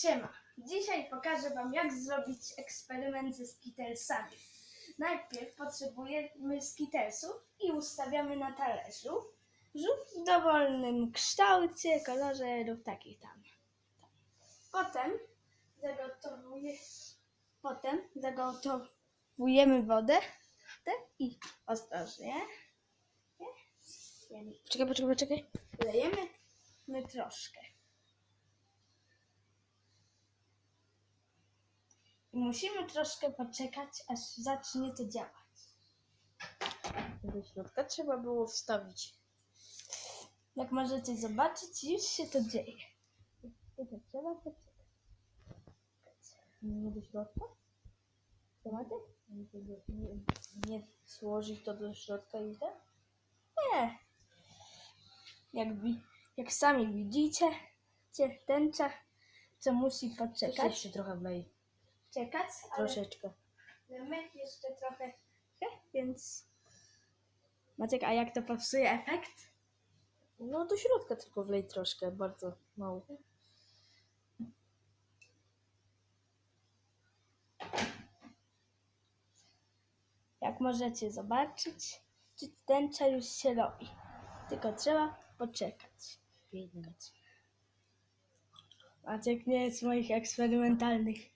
Siema. Dzisiaj pokażę Wam, jak zrobić eksperyment ze skittlesami. Najpierw potrzebujemy skittlesów i ustawiamy na talerzu. Żółw w dowolnym kształcie, kolorze lub takich tam. Potem potem zagotowujemy wodę i ostrożnie. Nie? Poczekaj, poczekaj, poczekaj. Lejemy my troszkę. Musimy troszkę poczekać, aż zacznie to działać. Do środka trzeba było wstawić. Jak możecie zobaczyć, już się to dzieje. Tylko trzeba poczekać. Nie do środka? Zobaczcie? Nie, nie, nie złożyć to do środka i tak? Nie. Jak, jak sami widzicie, cie- tęcza, co musi Czekać poczekać, się trochę wlej. Czekać, ale Troszeczkę. my jeszcze trochę, więc... Maciek, a jak to popsuje efekt? No do środka tylko wlej troszkę, bardzo mało. Jak możecie zobaczyć, czy tęcza już się robi. Tylko trzeba poczekać. Biedny. Maciek nie jest z moich eksperymentalnych.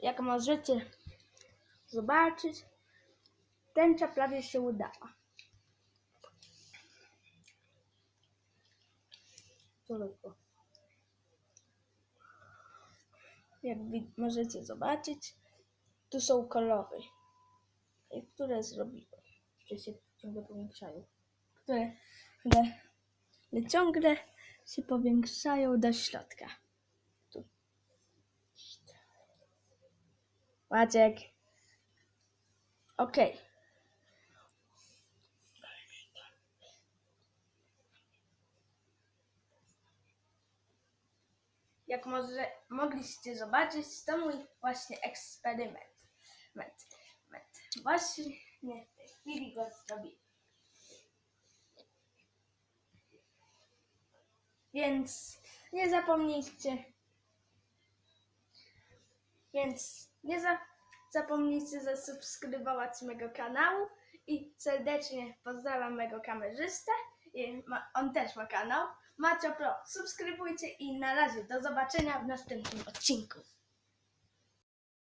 Jak możecie zobaczyć, tęcza prawie się udała. Daleko. Jak możecie zobaczyć, tu są kolory, które zrobiłem. Że się ciągle powiększają. które, które które ciągle się powiększają do środka. Maciek. Okej. Jak może mogliście zobaczyć, to mój właśnie eksperyment. Met, met. Właśnie w tej chwili go zrobiłem. Więc nie zapomnijcie. Więc nie za, zapomnijcie zasubskrybować mego kanału i serdecznie pozdrawiam mego kamerzystę. I ma, on też ma kanał. Macio Pro. Subskrybujcie i na razie do zobaczenia w następnym odcinku.